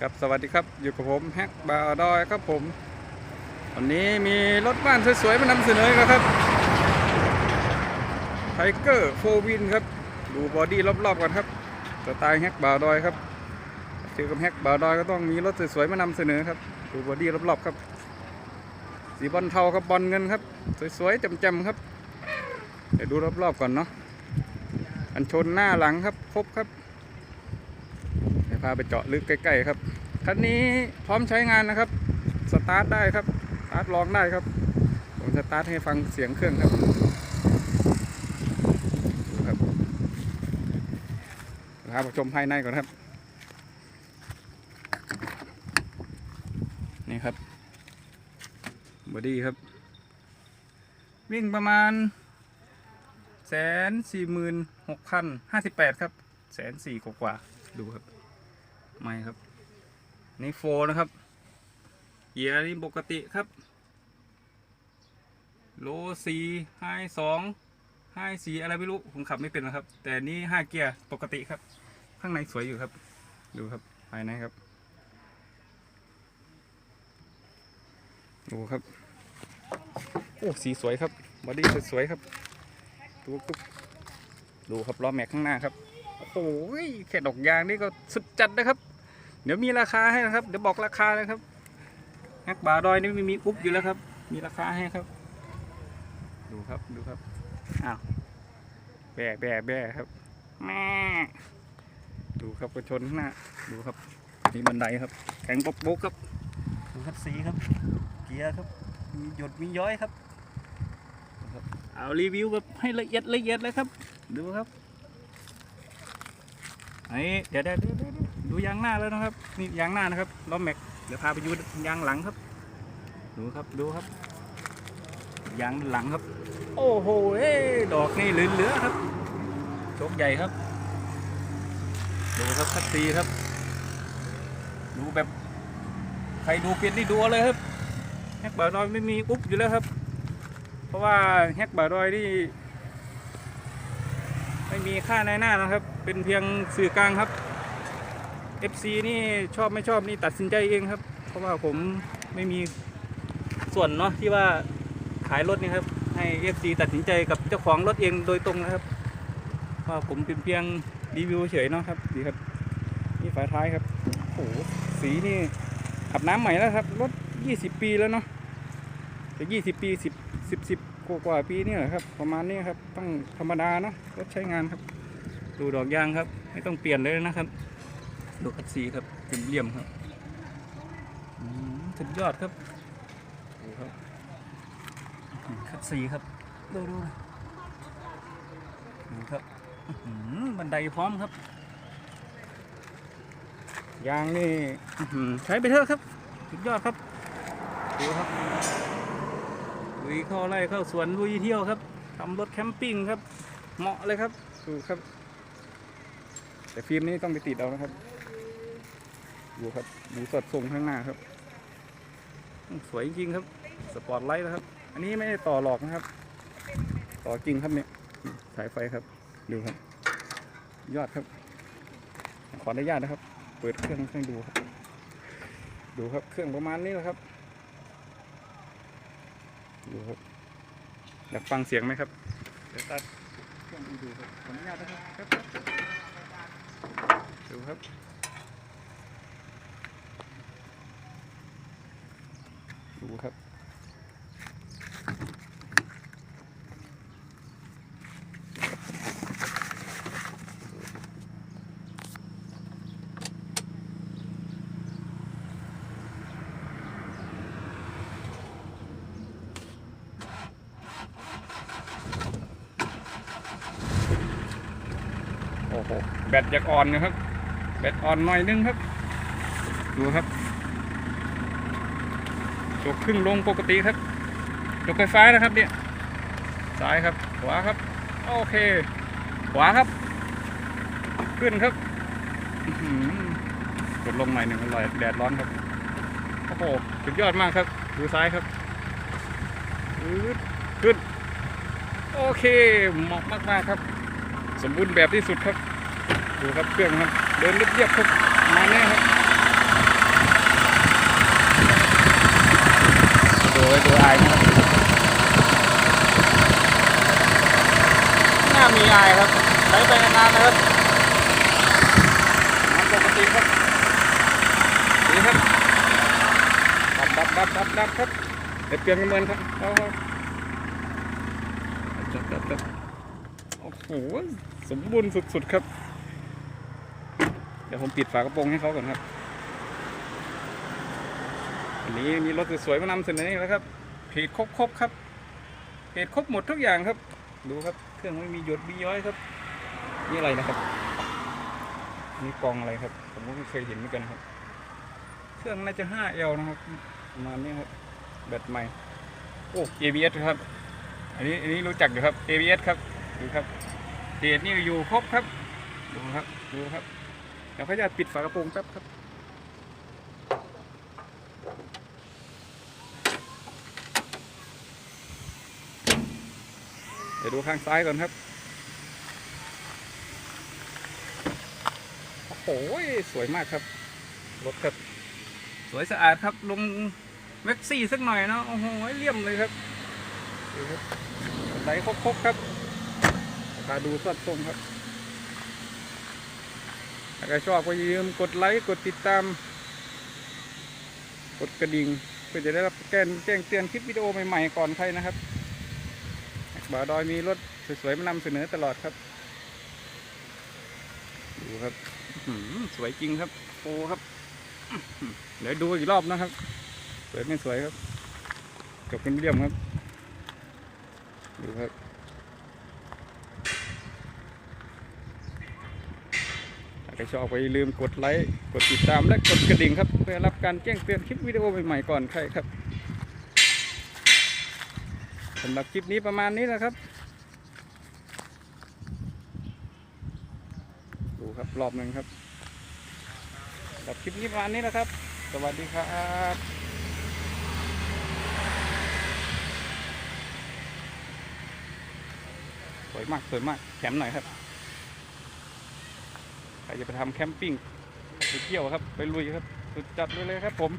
ครับสวัสดีครับอยู่กับผมแฮกบาร์ดอยครับผมวันนี้มีรถบ้านสวยๆมานำเสนอนะครับไทเกอร์โฟวินครับ ดูบอดี้รอบๆกันครับสไตล์แฮกบาร์ดอยครับเจอกับแฮกบาร์ดอยก็ต้องมีรถสวยๆมานำเสนอครับ ดูบอดี้รอบๆครับ สีบอลเทาครับบอลเงินครับ สวยๆจำๆครับเดี๋ยวดูรอบๆก่อนเนาะอันชนหน้าหลังครับครบครับาไปเจาะลึกใกล้ๆครับคันนี้พร้อมใช้งานนะครับ สตาร์ทได้ครับสตาร์ทลองได้ครับ ผมสตาร์ทให้ฟังเสียงเครื่องครับครับพาไปชมภายในก่อนครับ นี่ครับบอดี้ครับ วิ่งประมาณแสนสี่หมื่นหกพันห้าสิบแปดครับแสนสี่กว่าดูครับ ไม่ครับนี่โฟนะครับเกียร์นี่ปกติครับ โลสี่ไฮสองไฮสี่อะไรไม่รู้ ผมขับไม่เป็นนะครับ แต่นี่ห้าเกียร์ปกติครับ ข้างในสวยอยู่ครับ ดูครับภายในครับดูครับ โอ้สีสวยครับบอดี้สวยๆครับ ดูปุ๊บดูครับล้อแม็กข้างหน้าครับ โอ้โหแค่ดอกยางนี่ก็สุดจัดนะครับ เดี๋ยวมีราคาให้นะครับ เดี๋ยวบอกราคาเลยครับแฮกบาร์ดอยนี่ไม่มีอุ๊บอยู่แล้วครับ มีราคาให้ครับ ดูครับดูครับอ้าวแบ่แบ่แบ่ครับแม่ดูครับกระชนข้างหน้าดูครับมีบันไดครับ แข็งปกปกครับดูครับสีครับ เกียร์ครับ มีหยดมีย้อยครับดูครับ เอารีวิวแบบให้ละเอียดละเอียดเลยครับ ดูครับ อันนี้เดี๋ยวเดี๋ยวดูยางหน้าแล้วนะครับ นี่ยางหน้านะครับล้อแม็ก เดี๋ยวพาไปดูยางหลังครับ ดูครับดูครับ ยางหลังครับ โอ้โหเอ้ดอกนี่เหลือๆครับโชคใหญ่ครับ ดูครับคัดซีครับ ดูแบบใครดูเป็นนี่ดูเอาเลยครับแฮกบาร์ดอยไม่มีอุ๊บอยู่แล้วครับ เพราะว่าแฮกบาร์ดอยนี่ไม่มีค่าในหน้านะครับ เป็นเพียงสื่อกลางครับ FC นี่ชอบไม่ชอบนี่ตัดสินใจเองครับ เพราะว่าผมไม่มีส่วนเนาะที่ว่าขายรถนี่ครับ ให้ FC ตัดสินใจกับเจ้าของรถเองโดยตรงนะครับว่าผมเป็นเพียงรีวิวเฉยเนาะครับดีครับนี่ฝาท้ายครับโอ้โหสีนี่อาบน้ำใหม่แล้วครับรถ 20 ปีแล้วเนาะจะ20 ปี 10 10 10กว่าปีนี่แหละครับ ประมาณนี้ครับต้องธรรมดาเนาะรถใช้งานครับ ดูดอกยางครับ ไม่ต้องเปลี่ยนเลยนะครับดูคัดสีครับเป็นเหลี่ยมครับสุดยอดครับดูครับคัดสีครับดูดูดูครับบันไดพร้อมครับยางนี่ใช้ไปเถอะครับ สุดยอดครับดูครับลุยเข้าไร่เข้าสวนลุยเที่ยวครับทำรถแคมปิ้งครับ เหมาะเลยครับดูครับ แต่ฟิล์มนี้ต้องไปติดเอานะครับ ดูครับดูสดทรงข้างหน้าครับ สวยจริงครับ สปอร์ตไลท์นะครับ อันนี้ไม่ได้ต่อหลอกนะครับ ต่อจริงครับเนี่ย สายไฟครับ ดูครับ ยอดครับ ขออนุญาตนะครับ เปิดเครื่องให้ดูครับ ดูครับ เครื่องประมาณนี้แหละครับ ดูครับ อยากฟังเสียงไหมครับ เดี๋ยวตัดเครื่องดูครับขออนุญาตนะครับ ดูครับ ดูครับ โหแบตอยากอ่อนนะครับ แบตอ่อนหน่อยนึงครับ ดูครับยกครึ่งลงปกติครับยกไฟฟ้านะครับเนี่ยซ้ายครับ ขวาครับ โอเค ขวาครับ ขึ้นครับอื้อหือกดลงหน่อยหนึ่งอร่อยแดดร้อนครับ โอ้โห สุดยอดมากครับ ดูซ้ายครับ ขึ้น โอเค เหมาะมากๆครับ สมบูรณ์แบบที่สุดครับ ดูครับเครื่องครับ เดินเรียบๆครับมาแน่ครับดูไว้ดูไอนะครับน่ามีไอ้ครับใช้ไปนานๆนะครับน้ำปกติครับดีครับดับดับดับดับดับครับเดี๋ยวเปลี่ยนกันเหมือนครับเอาจับจับจับโอ้โหสมบูรณ์สุดๆครับ เดี๋ยวผมปิดฝากระโปรงให้เขาก่อนครับวันนี้มีรถสวยๆมานำเสนออีกแล้วครับเพจครบครบๆครับเพจครบหมดทุกอย่างครับ ดูครับเครื่องไม่มีหยดมีย้อยครับ นี่อะไรนะครับนี่กองอะไรครับ ผมก็ไม่เคยเห็นเหมือนกันครับ เครื่องน่าจะ 5L นะครับประมาณนี้ครับแบตใหม่โอ้ ABS ครับ อันนี้อันนี้รู้จักอยู่ครับ ABS ครับดูครับเพจนี่อยู่ครบครับดูครับดูครับ เดี๋ยวเขาจะปิดฝากระโปรงแป๊บครับเดี๋ยวดูข้างซ้ายก่อนครับ โอ้โหสวยมากครับ รถครับ สวยสะอาดครับ ลงแม็กซี่สักหน่อยเนาะ โอ้โห เลี่ยมเลยครับดูครับไหลครบๆครับราดูสดทรงครับ ถ้าใครชอบก็อย่าลืมกดไลค์กดติดตาม กดกระดิ่งเพื่อจะได้รับแจ้งแจ้งเตือนคลิปวิดีโอใหม่ๆก่อนใครนะครับบ่าดอยมีรถสวยๆมานำเสนอตลอดครับดูครับอื้อหือสวยจริงครับโอ้ครับเดี๋ยวดูอีกรอบนะครับ สวยไม่สวยครับจบเป็นเรียมครับ ดูครับ ถ้า ใครชอบก็อย่าลืมกดไลค์กดติดตามและกดกระดิ่งครับ เพื่อรับการแจ้งเตือนคลิปวิดีโอใหม่ๆก่อนใครครับสำหรับคลิปนี้ประมาณนี้นะครับดูครับรอบหนึ่งครับสำหรับคลิปนี้ประมาณนี้นะครับ สวัสดีครับสวยมากสวยมากแถมหน่อยครับ ใครจะไปทำแคมปิ้งไปเที่ยวครับ ไปลุยครับสุดจัดเลยครับผม